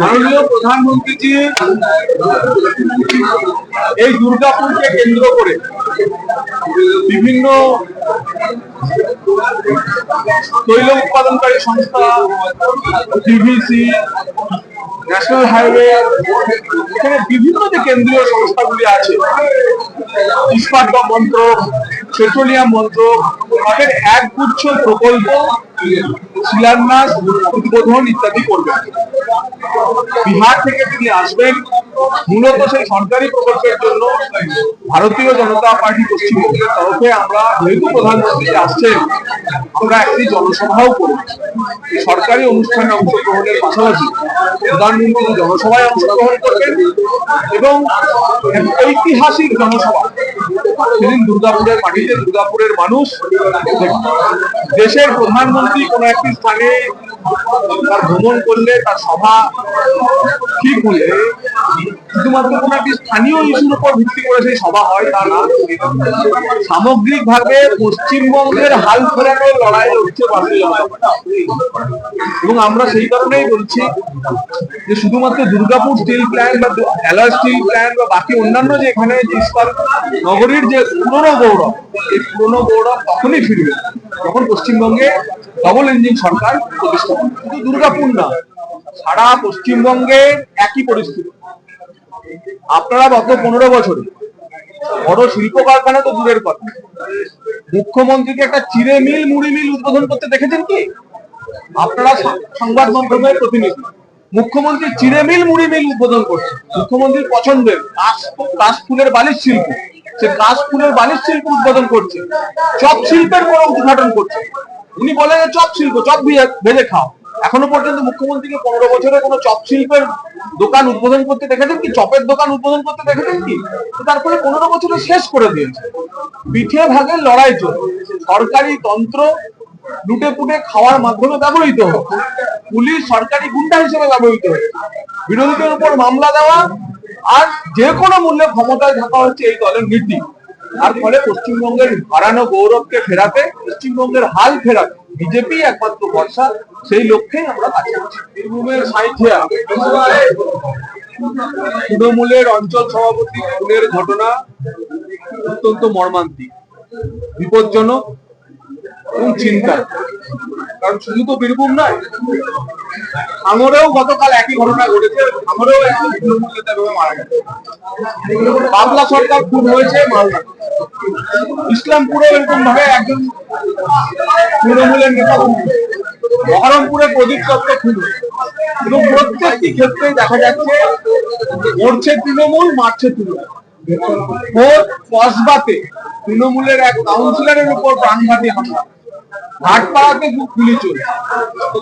মাননীয় প্রধানমন্ত্রীজি, এই দুর্গাপুরকে কেন্দ্র করে বিভিন্ন তৈল উৎপাদনকারী সংস্থা ডিভিসি ন্যাশনাল হাইওয়ে এখানে বিভিন্ন যে কেন্দ্রীয় সংস্থাগুলি আছে, ইস্পাত মন্ত্রক পেট্রোলিয়াম মন্ত্রক তাদের একগুচ্ছ প্রকল্প, শিলান্যাস, উদ্বোধন ইত্যাদি করবেন। বিহার থেকে তিনি আসবেন। মূলত সেই সরকারি প্রকল্পের জন্য ভারতীয় জনতা পার্টি পশ্চিমবঙ্গের তরফে আমরা যেহেতু প্রধানমন্ত্রী আসছেন, আমরা একটি জনসভাও করব। সরকারি অনুষ্ঠানে অংশগ্রহণের পাশাপাশি প্রধানমন্ত্রী জনসভায় অংশগ্রহণ করবেন এবং ঐতিহাসিক জনসভা সেদিন দুর্গাপুরের মাটিতে দুর্গাপুরের মানুষ দেশের প্রধানমন্ত্রী কোন একটি স্থানে তার ভ্রমণ করলে তার সভা ঠিক হলে শুধুমাত্র একটি স্থানীয় ইস্যুর উপর ভিত্তি করে সেই সভা হয় তা না পশ্চিমবঙ্গের হাল ফেরানোর লড়াই হচ্ছে। এবং আমরা সেই কারণেই বলছি যে শুধুমাত্র দুর্গাপুর স্টিল প্ল্যান্ট বা স্টিল প্ল্যান্ট বা বাকি অন্যান্য যে এখানে ইস্পাত নগরীর যে পুরনো গৌরব, এই পুরনো গৌরব তখনই ফিরবে যখন পশ্চিমবঙ্গে ডবল ইঞ্জিন সরকার প্রতিষ্ঠা। শুধু দুর্গাপুর না, সারা পশ্চিমবঙ্গে একই পরিস্থিতি আপনারা গত পনেরো বছরে বড় শিল্প কারখানা তো দূরের কথা। মুখ্যমন্ত্রীকে একটা চিড়ে মিল, মুড়ি মিল উদ্বোধন করতে দেখেছেন কি? আপনারা সংবাদ মাধ্যমের প্রতিনিধি। মুখ্যমন্ত্রী চিড়ে মিল, মুড়ি মিল উদ্বোধন করছে। মুখ্যমন্ত্রীর পছন্দের কাশ ফুলের বালিশ শিল্প। সে কাশ ফুলের বালিশ শিল্প উদ্বোধন করছে। চপ শিল্পের কোনো উদ্ঘাটন করছে। উনি বলেন চপ শিল্প, চপ ভেজে খাও। এখনও পর্যন্ত মুখ্যমন্ত্রীকে পনেরো বছরে কোনো চপ শিল্পের দোকান উদ্বোধন করতে দেখেছেন কি? চপের দোকান উদ্বোধন করতে দেখেছেন কি? তারপরে পনেরো বছরে শেষ করে দিয়েছে। পিঠে ভাগের লড়াই চলছে। সরকারি তন্ত্র লুটে পুটে খাওয়ার মাধ্যমে ব্যবহৃত হোক। পুলিশ সরকারি গুন্ডা হিসেবে ব্যবহৃত হচ্ছে বিরোধীদের উপর মামলা দেওয়া আর যে কোনো মূল্যে ক্ষমতায় থাকা হচ্ছে এই দলের নীতি। তার ফলে পশ্চিমবঙ্গের হারানো গৌরবকে ফেরাতে, পশ্চিমবঙ্গের হাল ফেরাতে বিজেপি একমাত্র ভরসা, সেই লক্ষ্যেই আমরা কাছে আছি। বীরভূমের সাঁইথিয়া তৃণমূলের অঞ্চল সভাপতি খুনের ঘটনা অত্যন্ত মর্মান্তিক, বিপজ্জনক এবং চিন্তা কারণ শুধু তো বীরভূম নয় ভাঙরেও গতকাল একই ঘটনা ঘটেছে ভাঙরেও একজন তৃণমূল নেতা মারা গেছে। বাংলা সরকার খুন হয়েছে মালদা। ইসলামপুরে এরকম ভাবে একজন তৃণমূলের নেতা বহরমপুরে প্রদীপ দত্ত খুন এবং প্রত্যেকটি ক্ষেত্রে দেখা যাচ্ছে মরছে তৃণমূল, মারছে তৃণমূল। ভোট কসবাতে তৃণমূলের এক কাউন্সিলরের উপর প্রাণঘাতী হামলা। ঘাটপাড়াতে গুলি চলছে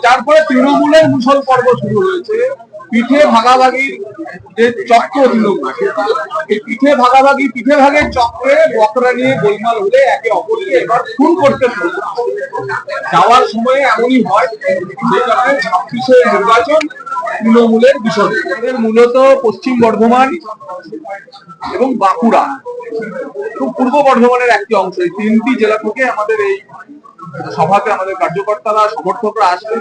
যার ফলে তৃণমূলের মুসল পর্ব শুরু হয়েছে। পিঠে ভাগাভাগির যে চক্র পিঠে ভাগাভাগি, পিঠে ভাগের চক্রে বকরা নিয়ে গোলমাল হলে একে অপরকে এবার খুন করতে যাওয়ার সময়ে এমনই হয় যে কারণে ছাব্বিশের নির্বাচন তৃণমূলের বিষয় মূলত পশ্চিম বর্ধমান এবং বাঁকুড়া। পূর্ব বর্ধমানের একটি অংশ। এই তিনটি জেলা থেকে আমাদের এই সভাতে আমাদের কার্যকর্তারা, সমর্থকরা আসবে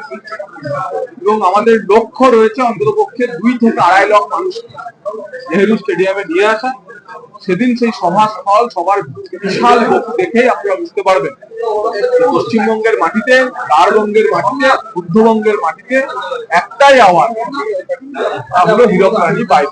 এবং আমাদের লক্ষ্য রয়েছে অন্ততপক্ষে দুই থেকে আড়াই লাখ মানুষ নেহেরু স্টেডিয়ামে নিয়ে আসা। সেদিন সেই সভাস্থল সবার বিশাল লোক দেখেই আপনারা বুঝতে পারবেন। পশ্চিমবঙ্গের মাটিতে দ্বারবঙ্গের মাটিতে বুদ্ধবঙ্গের মাটিতে একটাই আওয়াজ, তা হলো হীরক বাই বাই